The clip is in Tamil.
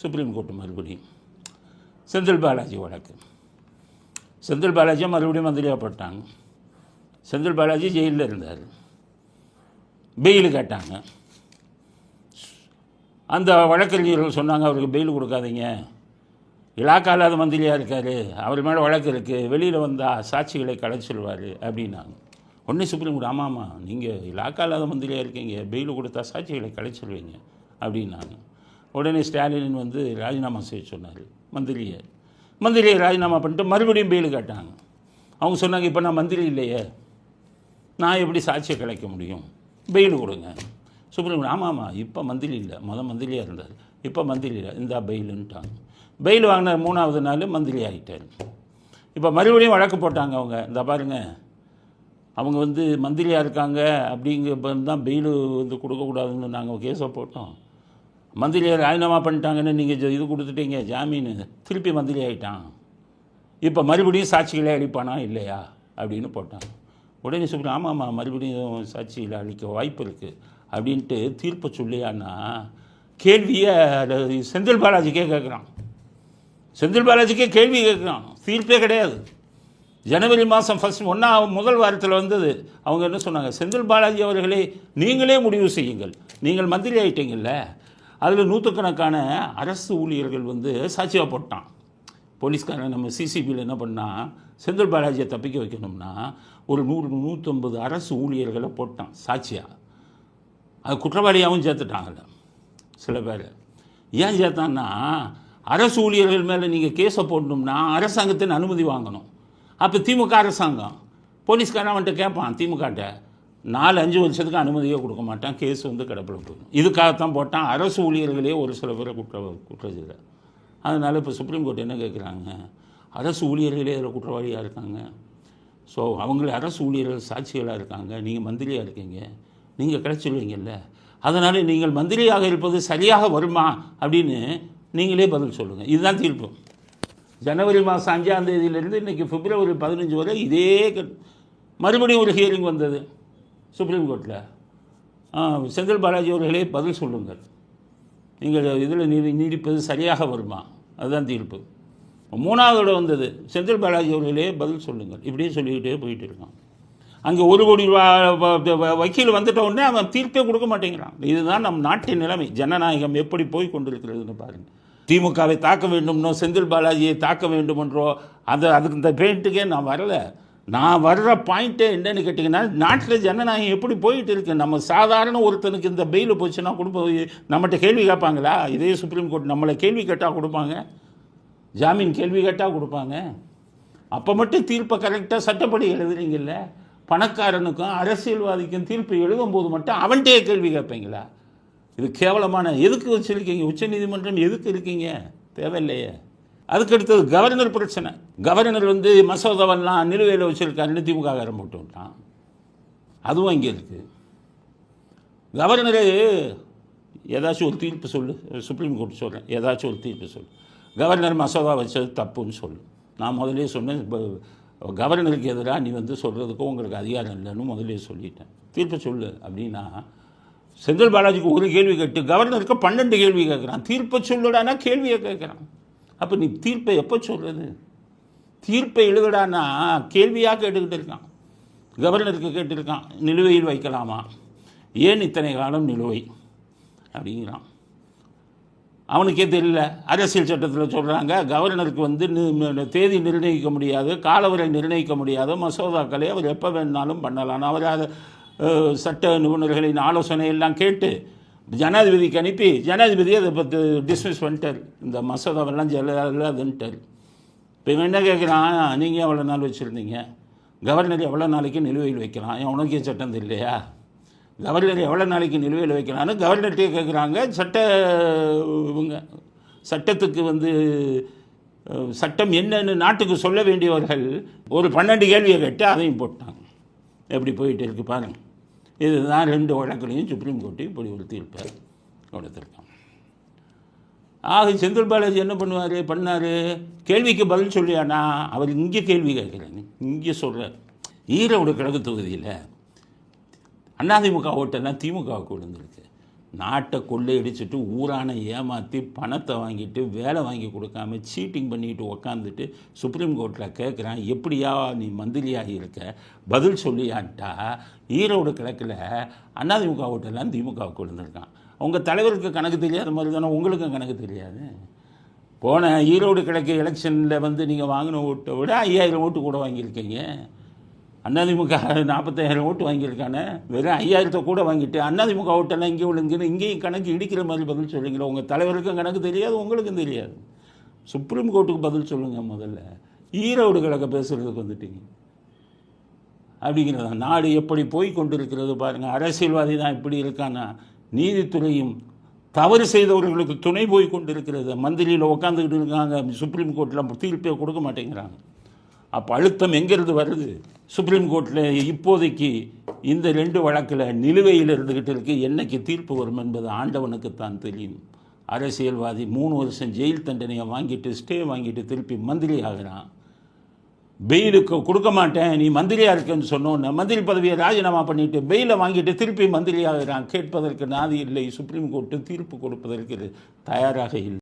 சுப்ரீம் கோர்ட்டு மறுபடியும் செந்தில் பாலாஜி வழக்கு. செந்தில் பாலாஜியை மறுபடியும் மந்திரியாக போட்டாங்க செந்தில் பாலாஜி ஜெயிலில் இருந்தார். பெயில் கேட்டாங்க. அந்த வழக்கறிஞர்கள் சொன்னாங்க அவருக்கு பெயில் கொடுக்காதீங்க. இலாக்கா இல்லாத மந்திரியாக இருக்கார். அவர் மேலே வழக்கு இருக்குது வெளியில் வந்தால் சாட்சிகளை கலைச்சிடுவார் அப்படின்னாங்க. உடனே சுப்ரீம் கோர்ட் ஆமாம்மா. நீங்கள் இலாக்கா இல்லாத மந்திரியாக இருக்கீங்க. பெயில் கொடுத்தா சாட்சிகளை கலைச்சிடுவீங்க அப்படின்னாங்க. உடனே ஸ்டாலின் வந்து ராஜினாமா செய்ய சொன்னார். மந்திரியை. மந்திரியை ராஜினாமா பண்ணிட்டு மறுபடியும் பெயில் கேட்டாங்க. அவங்க சொன்னாங்க இப்போ நான் மந்திரி இல்லையே. நான் எப்படி சாட்சியை கிடைக்க முடியும்? பெயில் கொடுங்க. சுப்ரீம் கோர்ட் ஆமாம் இப்போ மந்திரி இல்லை. மொதல் மந்திரியாக இருந்தார். இப்போ மந்திரி இல்லை. இந்தா பெயிலுன்ட்டாங்க பெயில் வாங்கின மூணாவது நாள் மந்திரி ஆகிட்டார் இப்போ மறுபடியும் வழக்கு போட்டாங்க அவங்க. இந்த பாருங்க. அவங்க வந்து மந்திரியாக இருக்காங்க அப்படிங்க தான் பெயில் வந்து கொடுக்கக்கூடாதுன்னு நாங்கள் கேஸை போட்டோம். மந்திரியை ராஜினாமா பண்ணிட்டாங்கன்னு நீங்கள் இது கொடுத்துட்டீங்க ஜாமீன். திருப்பி மந்திரி ஆகிட்டான் இப்போ மறுபடியும் சாட்சிகளை அழிப்பானா இல்லையா? அப்படின்னு போட்டாங்க உடனே சுப்ரீம் ஆமாம்மா மறுபடியும் சாட்சியில் அளிக்க வாய்ப்பு இருக்குது அப்படின்ட்டு தீர்ப்பை சொல்லியான்னா கேள்வியை செந்தில் பாலாஜிக்கே கேட்குறான் செந்தில் பாலாஜிக்கே கேள்வி கேட்குறான் தீர்ப்பே கிடையாது. ஜனவரி மாதம் ஃபஸ்ட் ஒன்றா முதல் வாரத்தில் வந்தது. அவங்க என்ன சொன்னாங்க செந்தில் பாலாஜி அவர்களே நீங்களே முடிவு செய்யுங்கள். நீங்கள் மந்திரி ஆகிட்டீங்கல்ல அதில் நூற்றுக்கணக்கான அரசு ஊழியர்கள் வந்து சாட்சியாக போட்டான். போலீஸ்காரன் நம்ம சிசிபியில் என்ன பண்ணால் செந்தில் பாலாஜியை தப்பிக்க வைக்கணும்னா ஒரு நூறு நூற்றம்பது அரசு ஊழியர்களை போட்டான் சாட்சியாக அது குற்றவாளியாகவும் சேர்த்துட்டாங்கல்ல சில பேர். ஏன் சேர்த்தான்னா அரசு ஊழியர்கள் மேலே நீங்கள் கேஸை போடணும்னா அரசாங்கத்தின் அனுமதி வாங்கணும். அப்போ திமுக அரசாங்கம் போலீஸ்காரன் அவன்கிட்ட கேட்பான் திமுகட்ட நாலு அஞ்சு வருஷத்துக்கு அனுமதியே கொடுக்க மாட்டான். கேஸ் வந்து கிடப்பில் போகும் இதுக்காகத்தான் போட்டான். அரசு ஊழியர்களே ஒரு சில பேரை குற்ற குற்றத்தில் அதனால் இப்போ சுப்ரீம் கோர்ட் என்ன கேட்குறாங்க அரசு ஊழியர்களே இதில் குற்றவாளியாக இருக்காங்க. ஸோ அவங்கள அரசு ஊழியர்கள் சாட்சிகளாக இருக்காங்க. நீங்கள் மந்திரியாக இருக்கீங்க. நீங்கள் கிடச்சிடுவீங்கல்ல அதனால் நீங்கள் மந்திரியாக இருப்பது சரியாக வருமா? அப்படின்னு நீங்களே பதில் சொல்லுங்கள் இதுதான் தீர்ப்பு. ஜனவரி மாதம் அஞ்சாம் தேதியிலேருந்து இன்றைக்கி பிப்ரவரி பதினஞ்சு வரை இதே மறுபடியும் ஒரு ஹியரிங் வந்தது. சுப்ரீம் கோர்ட்டில் செந்தில் பாலாஜி அவர்களே பதில் சொல்லுங்கள். நீங்கள் இதில் நீ நீடிப்பது சரியாக வருமா? அதுதான் தீர்ப்பு. மூணாவதோட வந்தது. செந்தில் பாலாஜி அவர்களே பதில் சொல்லுங்கள். இப்படியே சொல்லிக்கிட்டே போயிட்டு இருக்கான். அங்கே ஒரு கோடி ரூபா வ- வ- வக்கீல் வந்துட்ட உடனே அவன் தீர்ப்பே கொடுக்க மாட்டேங்கிறான். இதுதான் நம் நாட்டின் நிலைமை. ஜனநாயகம் எப்படி போய் கொண்டிருக்கிறதுன்னு பாருங்கள் திமுகவை தாக்க வேண்டும்னோ செந்தில் பாலாஜியை தாக்க வேண்டுமென்றோ அந்த அதுக்கு இந்த பெயிண்ட்டுக்கே நான் வரலை. நான் வர்ற பாயிண்ட்டே என்னன்னு கேட்டிங்கன்னா நாட்டில் ஜனநாயகம் எப்படி போயிட்டு இருக்கு? நம்ம சாதாரண ஒருத்தனுக்கு இந்த பெயில் போச்சுன்னா கொடுப்ப நம்மகிட்ட கேள்வி கேட்பாங்களா? இதே சுப்ரீம் கோர்ட் நம்மளை கேள்வி கேட்டால் கொடுப்பாங்க. ஜாமீன் கேள்வி கேட்டால் கொடுப்பாங்க. அப்போ மட்டும் தீர்ப்பை கரெக்டாக சட்டப்படி எழுதுறீங்கல்ல? பணக்காரனுக்கும் அரசியல்வாதிக்கும் தீர்ப்பு எழுதும்போது மட்டும் அவன்கிட்டயே கேள்வி கேட்பீங்களா? இது கேவலமான எதுக்கு வச்சுருக்கீங்க? உச்சநீதிமன்றம் எதுக்கு இருக்கீங்க? தேவையில்லையே. அதுக்கு அடுத்தது கவர்னர் பிரச்சனை. கவர்னர் வந்து மசோதாவெல்லாம் நிலுவையில் வச்சுருக்காருன்னு திமுக காரன் போட்டு விட்டான். அதுவும் இங்கே இருக்குது கவர்னரு ஏதாச்சும் ஒரு தீர்ப்பு சொல்லு. சுப்ரீம் கோர்ட் சொல்கிறேன் ஏதாச்சும் ஒரு தீர்ப்பு சொல்லு. கவர்னர் மசோதா வச்சது தப்புன்னு சொல்லு. நான் முதலே சொன்னேன் கவர்னருக்கு எதிராக நீ வந்து சொல்கிறதுக்கும் உங்களுக்கு அதிகாரம் இல்லைன்னு முதலே சொல்லிட்டேன். தீர்ப்பு சொல்லு அப்படின்னா செந்தில் பாலாஜிக்கு ஒரு கேள்வி கேட்டு கவர்னருக்கு பன்னெண்டு கேள்வி கேட்குறான். தீர்ப்பு சொல்லுடானா கேள்வியை கேட்குறான். அப்போ நீ தீர்ப்பை எப்போ சொல்கிறது தீர்ப்பை எழுதுடானா கேள்வியாக கேட்டுக்கிட்டு இருக்கான் கவர்னருக்கு கேட்டிருக்கான் நிலுவையில் வைக்கலாமா? ஏன் இத்தனை காலம் நிலுவை? அப்படிங்கிறான். அவனுக்கே தெரியல. அரசியல் சட்டத்தில் சொல்கிறாங்க கவர்னருக்கு வந்து நி- தேதி நிர்ணயிக்க முடியாது காலவரை நிர்ணயிக்க முடியாது மசோதாக்களை அவர் எப்போ வேணாலும் பண்ணலாம். அவர் அதை சட்ட நிபுணர்களின் ஆலோசனை எல்லாம் கேட்டு ஜனாதிபதிக்கு அனுப்பி ஜனாதிபதி அதை பற்றி டிஸ்மிஸ் பண்ணிட்டார். இந்த மசோதாவெல்லாம் ஜல்லாதுன்ட்டார் இப்போ இவன் என்ன கேட்குறான் நீங்கள் எவ்வளோ நாள் வச்சுருந்தீங்க? கவர்னர் எவ்வளோ நாளைக்கு நிலுவையில் வைக்கலாம் ஏன் உனக்கே சட்டம் இல்லையா கவர்னர் எவ்வளோ நாளைக்கு நிலுவையில் வைக்கலான்னு கவர்னர்கிட்டே கேட்குறாங்க சட்ட இவங்க சட்டத்துக்கு வந்து சட்டம் என்னன்னு நாட்டுக்கு சொல்ல வேண்டியவர்கள் ஒரு பன்னெண்டு கேள்வியை கேட்டு அதையும் போட்டாங்க. எப்படி போயிட்டு இருக்கு பாருங்கள் இதுதான் ரெண்டு வழக்குலையும் சுப்ரீம் கோர்ட்டு இப்படி ஒரு தீர்ப்பை கொடுத்துருக்காங்க ஆக செந்தில் பாலாஜி என்ன பண்ணுவார்? பண்ணார். கேள்விக்கு பதில் சொல்லியானா? அவர் இங்கே கேள்வி கேட்குறாங்க இங்கே சொல்கிறார் ஈரோடு கிழக்கு தொகுதியில் அதிமுக ஓட்டெல்லாம் திமுகவுக்கு விழுந்திருக்கு. நாட்டை கொள்ளையடிச்சிட்டு ஊரான ஏமாற்றி பணத்தை வாங்கிட்டு வேலை வாங்கி கொடுக்காம சீட்டிங் பண்ணிட்டு உக்காந்துட்டு சுப்ரீம் கோர்ட்டில் கேட்குறான் எப்படியா நீ மந்திரியாக இருக்க? பதில் சொல்லியான்ட்டா? ஈரோடு கிழக்கில் அதிமுக ஓட்டெல்லாம் திமுகவுக்கு விழுந்திருக்கான். உங்கள் தலைவருக்கு கணக்கு தெரியாத மாதிரி தானே உங்களுக்கும் கணக்கு தெரியாது. போன ஈரோடு கிழக்கு எலெக்ஷனில் வந்து நீங்கள் வாங்கின ஓட்டை விட ஐயாயிரம் ஓட்டு கூட வாங்கியிருக்கீங்க. அதிமுக நாற்பத்தாயிரம் ஓட்டு வாங்கியிருக்கானே? வெறும் ஐயாயிரத்தை கூட வாங்கிட்டு அதிமுக ஓட்டெல்லாம் இங்கே விழுங்குன்னு இங்கேயும் கணக்கு இடிக்கிற மாதிரி பதில் சொல்லுங்களேன் உங்கள் தலைவருக்கும் கணக்கு தெரியாது உங்களுக்கும் தெரியாது. சுப்ரீம் கோர்ட்டுக்கு பதில் சொல்லுங்கள் முதல்ல. ஈரோடு கிழக்க பேசுகிறதுக்கு வந்துட்டீங்க. அப்படிங்கிறதா? நாடு எப்படி போய் கொண்டிருக்கிறது பாருங்கள் அரசியல்வாதி தான் இப்படி இருக்கானா? நீதித்துறையும் தவறு செய்தவர்களுக்கு துணை போய் கொண்டிருக்கிறது. மந்திரியில் உட்காந்துக்கிட்டு இருக்காங்க. சுப்ரீம் கோர்ட்டில் தீர்ப்பே கொடுக்க மாட்டேங்கிறாங்க. அப்போ அழுத்தம் எங்கேருந்து வருது? சுப்ரீம் கோர்ட்டில் இப்போதைக்கு இந்த ரெண்டு வழக்கில் நிலுவையில் இருந்துக்கிட்டு இருக்கு. என்னைக்கு தீர்ப்பு வரும் என்பது ஆண்டவனுக்குத்தான் தெரியும். அரசியல்வாதி மூணு வருஷம் ஜெயில் தண்டனையை வாங்கிட்டு ஸ்டே வாங்கிட்டு திருப்பி மந்திரி ஆகிறான். பெயிலுக்கு கொடுக்க மாட்டேன் நீ மந்திரியாக இருக்கேன்னு சொன்னோன்னு மந்திரி பதவியை ராஜினாமா பண்ணிட்டு பெயிலை வாங்கிட்டு திருப்பி மந்திரி ஆகிறான். கேட்பதற்கு நாதி இல்லை. சுப்ரீம் கோர்ட்டு தீர்ப்பு கொடுப்பதற்கு தயாராக இல்லை.